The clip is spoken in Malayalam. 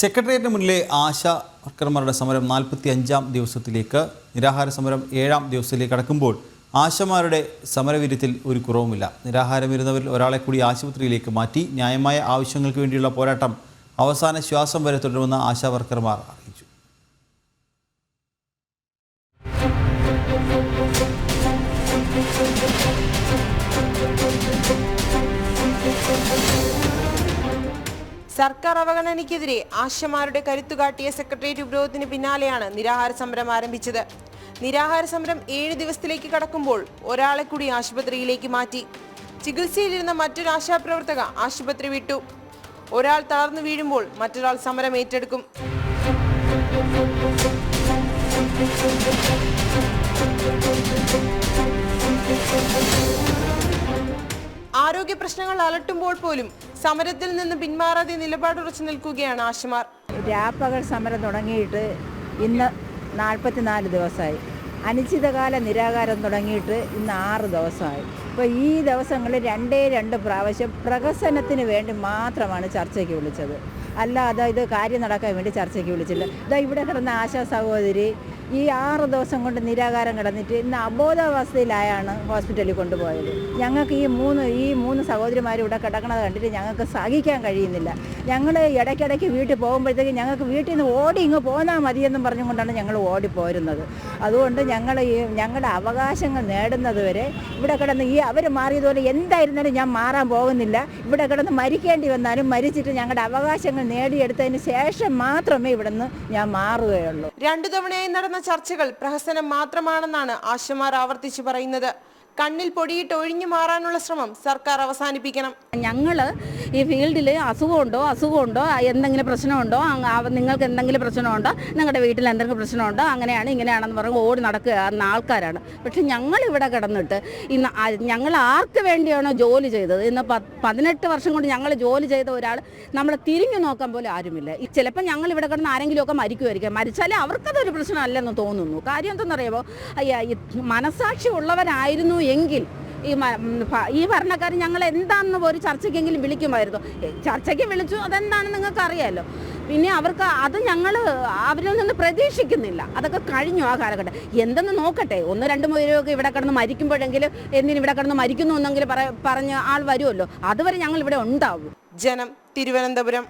സെക്രട്ടേറിയറ്റിന് മുന്നിലെ ആശാ വർക്കർമാരുടെ സമരം നാൽപ്പത്തി അഞ്ചാം ദിവസത്തിലേക്ക് നിരാഹാര സമരം ഏഴാം ദിവസത്തിലേക്ക് കടക്കുമ്പോൾ ആശമാരുടെ സമരവീര്യത്തിൽ ഒരു കുറവുമില്ല. നിരാഹാരം ഇരുന്നവരിൽ ഒരാളെ കൂടി ആശുപത്രിയിലേക്ക് മാറ്റി ന്യായമായ ആവശ്യങ്ങൾക്ക് വേണ്ടിയുള്ള പോരാട്ടം അവസാന ശ്വാസം വരെ തുടരുമെന്ന് ആശാ വർക്കർമാർ അറിയിച്ചു. സർക്കാർ അവഗണനയ്ക്കെതിരെ ആശമാരുടെ കരുത്തുകാട്ടിയ സെക്രട്ടേറിയറ്റ് ഉപരോധത്തിന് പിന്നാലെയാണ് നിരാഹാര സമരം ആരംഭിച്ചത്. നിരാഹാര സമരം ഏഴ് ദിവസത്തിലേക്ക് കടക്കുമ്പോൾ ഒരാളെ കൂടി ആശുപത്രിയിലേക്ക് മാറ്റി. ചികിത്സയിലിരുന്ന മറ്റൊരു ആശാപ്രവർത്തക ആശുപത്രി വിട്ടു. ഒരാൾ തളർന്നു വീഴുമ്പോൾ മറ്റൊരാൾ സമരം ഏറ്റെടുക്കും. ആരോഗ്യ പ്രശ്നങ്ങൾ അലട്ടുമ്പോൾ പോലും സമരത്തിൽ നിന്ന് പിന്മാറാതെ നിലപാടുറച്ചു നിൽക്കുകയാണ് ആശമാർ. രാപ്പകൽ സമരം തുടങ്ങിയിട്ട് ഇന്ന് നാൽപ്പത്തിനാല് ദിവസമായി. അനിശ്ചിതകാല നിരാകാരം തുടങ്ങിയിട്ട് ഇന്ന് ആറ് ദിവസമായി. അപ്പോൾ ഈ ദിവസങ്ങളിൽ രണ്ടേ രണ്ട് പ്രാവശ്യം പ്രഹസനത്തിന് വേണ്ടി മാത്രമാണ് ചർച്ചയ്ക്ക് വിളിച്ചത്. അല്ലാതെ ഇത് കാര്യം നടക്കാൻ വേണ്ടി ചർച്ചയ്ക്ക് വിളിച്ചില്ല. ഇതാ ഇവിടെ കിടന്ന ആശാ സഹോദരി ഈ ആറ് ദിവസം കൊണ്ട് നിരാകാരം കിടന്നിട്ട് ഇന്ന് അബോധാവസ്ഥയിലായാണ് ഹോസ്പിറ്റലിൽ കൊണ്ടുപോയത്. ഞങ്ങൾക്ക് ഈ മൂന്ന് ഈ മൂന്ന് സഹോദരിമാർ ഇവിടെ കിടക്കണത് കണ്ടിട്ട് ഞങ്ങൾക്ക് സഹിക്കാൻ കഴിയുന്നില്ല. ഞങ്ങൾ ഇടയ്ക്കിടയ്ക്ക് വീട്ടിൽ പോകുമ്പോഴത്തേക്ക് ഞങ്ങൾക്ക് വീട്ടിൽ നിന്ന് ഓടി ഇങ്ങ് പോന്നാൽ മതിയെന്നും പറഞ്ഞുകൊണ്ടാണ് ഞങ്ങൾ ഓടിപ്പോരുന്നത്. അതുകൊണ്ട് ഞങ്ങൾ ഈ ഞങ്ങളുടെ അവകാശങ്ങൾ നേടുന്നത് വരെ ഇവിടെ കിടന്ന് ഈ അവർ മാറിയതുപോലെ എന്തായിരുന്നാലും ഞാൻ മാറാൻ പോകുന്നില്ല. ഇവിടെ കിടന്ന് മരിക്കേണ്ടി വന്നാലും മരിച്ചിട്ട് ഞങ്ങളുടെ അവകാശങ്ങൾ നേടിയെടുത്തതിന് ശേഷം മാത്രമേ ഇവിടുന്ന് ഞാൻ മാറുകയുള്ളൂ. രണ്ടു തവണയായി നടന്ന ചർച്ചകൾ പ്രഹസനം മാത്രമാണെന്നാണ് ആശമാർ ആവർത്തിച്ചു പറയുന്നത്. കണ്ണിൽ പൊടിയിട്ട് ഒഴിഞ്ഞു മാറാനുള്ള ശ്രമം സർക്കാർ അവസാനിപ്പിക്കണം. ഞങ്ങൾ ഈ ഫീൽഡിൽ അസുഖമുണ്ടോ അസുഖമുണ്ടോ എന്തെങ്കിലും പ്രശ്നമുണ്ടോ നിങ്ങൾക്ക് എന്തെങ്കിലും പ്രശ്നമുണ്ടോ നിങ്ങളുടെ വീട്ടിൽ എന്തെങ്കിലും പ്രശ്നമുണ്ടോ അങ്ങനെയാണ് ഇങ്ങനെയാണെന്ന് പറഞ്ഞ് ഓടി നടക്കുക ആൾക്കാരാണ്. പക്ഷെ ഞങ്ങൾ ഇവിടെ കിടന്നിട്ട് ഇന്ന് ഞങ്ങൾ ആർക്ക് വേണ്ടിയാണോ ജോലി ചെയ്തത്? ഇന്ന് പതിനെട്ട് വർഷം കൊണ്ട് ഞങ്ങൾ ജോലി ചെയ്ത ഒരാൾ നമ്മൾ തിരിഞ്ഞു നോക്കാൻ പോലും ആരുമില്ല. ചിലപ്പോൾ ഞങ്ങൾ ഇവിടെ കിടന്ന് ആരെങ്കിലുമൊക്കെ മരിക്കുമായിരിക്കും. മരിച്ചാലേ അവർക്കതൊരു പ്രശ്നമല്ലെന്ന് തോന്നുന്നു. കാര്യം എന്തെന്നറിയാമോ? മനസാക്ഷി ഉള്ളവരായിരുന്നു എങ്കിൽ ഈ ഈ ഭരണക്കാർ ഞങ്ങൾ എന്താണെന്ന് ഒരു ചർച്ചയ്ക്കെങ്കിലും വിളിക്കുമായിരുന്നു. ചർച്ചയ്ക്ക് വിളിച്ചു അതെന്താണെന്ന് നിങ്ങൾക്ക് അറിയാമല്ലോ പിന്നെ അവർക്ക് അത് ഞങ്ങൾ അവരിൽ നിന്ന് പ്രതീക്ഷിക്കുന്നില്ല. അതൊക്കെ കഴിഞ്ഞു ആ കാലഘട്ടം. എന്തെന്ന് നോക്കട്ടെ ഒന്ന് രണ്ട് പേരൊക്കെ ഇവിടെ കിടന്ന് മരിക്കുമ്പോഴെങ്കിലും എന്തിന് ഇവിടെ കിടന്ന് മരിക്കുന്നു എന്നെങ്കിലും പറ പറഞ്ഞ് ആൾ വരുമല്ലോ. അതുവരെ ഞങ്ങൾ ഇവിടെ ഉണ്ടാവും. ജനം തിരുവനന്തപുരം